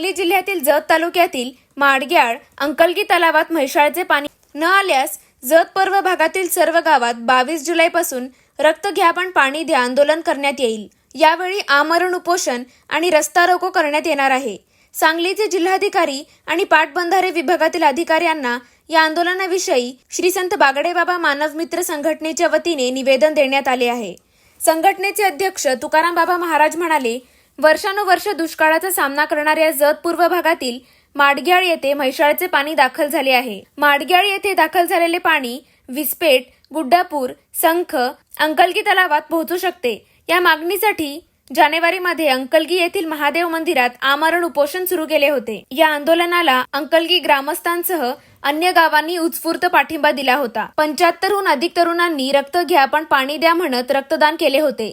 सांगली जिल्ह्यातील जत तालुक्यातील माडग्याळ अंकलगी तलावात म्हैसाळचे पाणी न आल्यास जत पर्व भागातील सर्व गावात बावीस जुलैपासून रक्त घ्या पण पाणी द्या आंदोलन करण्यात येईल. यावेळी आमरण उपोषण आणि रस्ता रोको करण्यात येणार आहे. सांगलीचे जिल्हाधिकारी आणि पाटबंधारे विभागातील अधिकाऱ्यांना या आंदोलनाविषयी श्री संत बागडेबाबा मानव मित्र संघटनेच्या वतीने निवेदन देण्यात आले आहे. संघटनेचे अध्यक्ष तुकाराम बाबा महाराज म्हणाले वर्षानुवर्ष दुष्काळाचा सामना करणाऱ्या जत पूर्व भागातील माडग्याळ येथे म्हैसाळचे पाणी दाखल झाले आहे. माडग्याळ येथे दाखल झालेले पाणी विस्पेट गुड्डापूर संख अंकलगी तलावात पोहोचू शकते. या मागणीसाठी जानेवारीमध्ये अंकलगी येथील महादेव मंदिरात आमरण उपोषण सुरू केले होते. या आंदोलनाला अंकलगी ग्रामस्थांसह अन्य गावांनी उत्स्फूर्त पाठिंबा दिला होता. पंच्याहत्तरहून अधिक तरुणांनी रक्त घ्या पण पाणी द्या म्हणत रक्तदान केले होते.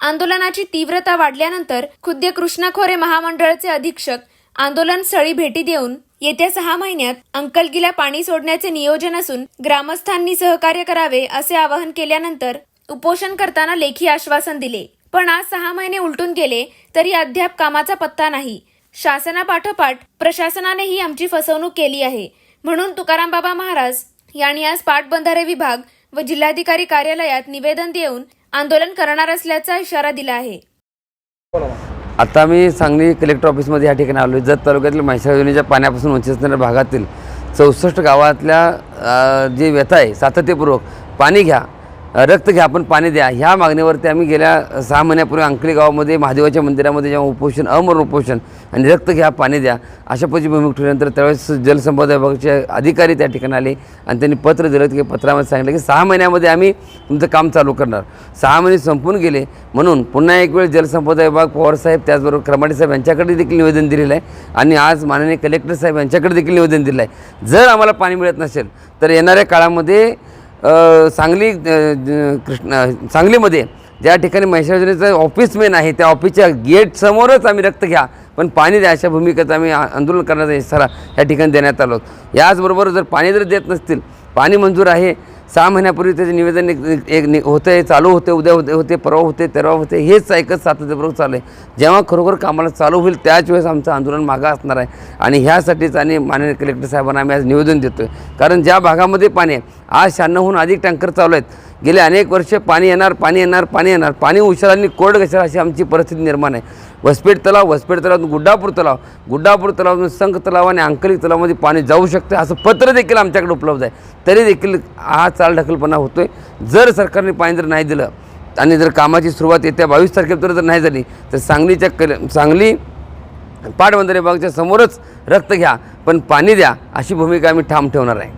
आंदोलनाची तीव्रता वाढल्यानंतर खुद्द कृष्णा खोरे महामंडळाचे अधीक्षक आंदोलन स्थळी भेटी देऊन येत्या सहा महिन्यात अंकलगीला पाणी सोडण्याचे नियोजन असून ग्रामस्थांनी सहकार्य करावे असे आवाहन केल्यानंतर उपोषण करताना लेखी आश्वासन दिले. पण आज सहा महिने उलटून गेले तरी अद्याप कामाचा पत्ता नाही. शासनापाठोपाठ प्रशासनानेही आमची फसवणूक केली आहे. म्हणून तुकाराम बाबा महाराज यांनी आज पाटबंधारे विभाग व जिल्हाधिकारी कार्यालयात निवेदन देऊन आंदोलन करणार असल्याचा इशारा दिला आहे. आता मी सांगली कलेक्टर ऑफिसमध्ये या ठिकाणी आलो जत तालुक्यातील म्हैसाळ योजनेच्या पाण्यापासून वंचित असणाऱ्या भागातील चौसष्ट गावातल्या जे व्यथा आहे सातत्यपूर्वक पाणी घ्या. रक्त घ्या आपण पाणी द्या. ह्या मागणीवरती आम्ही गेल्या सहा महिन्यापूर्वी अंकली गावामध्ये महादेवाच्या मंदिरामध्ये जेव्हा उपोषण अमरण उपोषण आणि रक्त घ्या पाणी द्या अशा पद्धती भूमिका ठेवल्यानंतर त्यावेळेस जलसंपदा विभागाचे अधिकारी त्या ठिकाणी आले आणि त्यांनी पत्र दिलं की पत्रामध्ये सांगितलं की सहा महिन्यामध्ये आम्ही तुमचं काम चालू करणार. सहा महिने संपून गेले म्हणून पुन्हा एक वेळ जलसंपदा विभाग पवारसाहेब त्याचबरोबर क्रमाटे साहेब यांच्याकडे देखील निवेदन दिलेलं आहे. आणि आज माननीय कलेक्टर साहेब यांच्याकडे देखील निवेदन दिलं आहे. जर आम्हाला पाणी मिळत नसेल तर येणाऱ्या काळामध्ये सांगली कृष्ण सांगलीमध्ये ज्या ठिकाणी म्हैसाळ योजनेचं ऑफिस मेन आहे त्या ऑफिसच्या गेटसमोरच आम्ही रक्त घ्या. पण पाणी द्या अशा भूमिकेत आम्ही आंदोलन करण्याचा इशारा या ठिकाणी देण्यात आलो. याचबरोबर जर पाणी जर देत नसतील पाणी मंजूर आहे सहा महिन्यापूर्वी त्याचे निवेदन एक एक नि होतं आहे चालू होते उद्या होते होते परवा होते तेरवा होते हेच ऐकत सातत्यपूर्वक चालू आहे जेव्हा खरोखर कामाला चालू होईल त्याच वेळेस आमचं आंदोलन मागा असणार आहे. आणि ह्यासाठीच आणि माननीय कलेक्टर साहेबांना आम्ही आज निवेदन देतो आहे कारण ज्या भागामध्ये पाणी आहे आज शहाण्णवहून अधिक टँकर चालू आहेत. गेले अनेक वर्ष पाणी येणार पाणी येणार पाणी येणार. पाणी उशिरा आणि कोरड घशाल अशी आमची परिस्थिती निर्माण आहे. वसपेट तलाव वसपेट तलावातून गुड्डापूर तलाव गुड्डापूर तलावातून संख तलाव आणि अंकली तलावामध्ये पाणी जाऊ शकते असं पत्र देखील आमच्याकडे उपलब्ध आहे. तरी देखील हा चालढकलपणा होतो आहे जर सरकारने पाणी जर नाही दिलं आणि जर कामाची सुरुवात येत्या बावीस तारखेपर्यंत जर नाही झाली तर सांगलीच्या कल सांगली पाटबंधारे विभागाच्या समोरच रक्त घ्या पण पाणी द्या अशी भूमिका आम्ही ठाम ठेवणार आहे.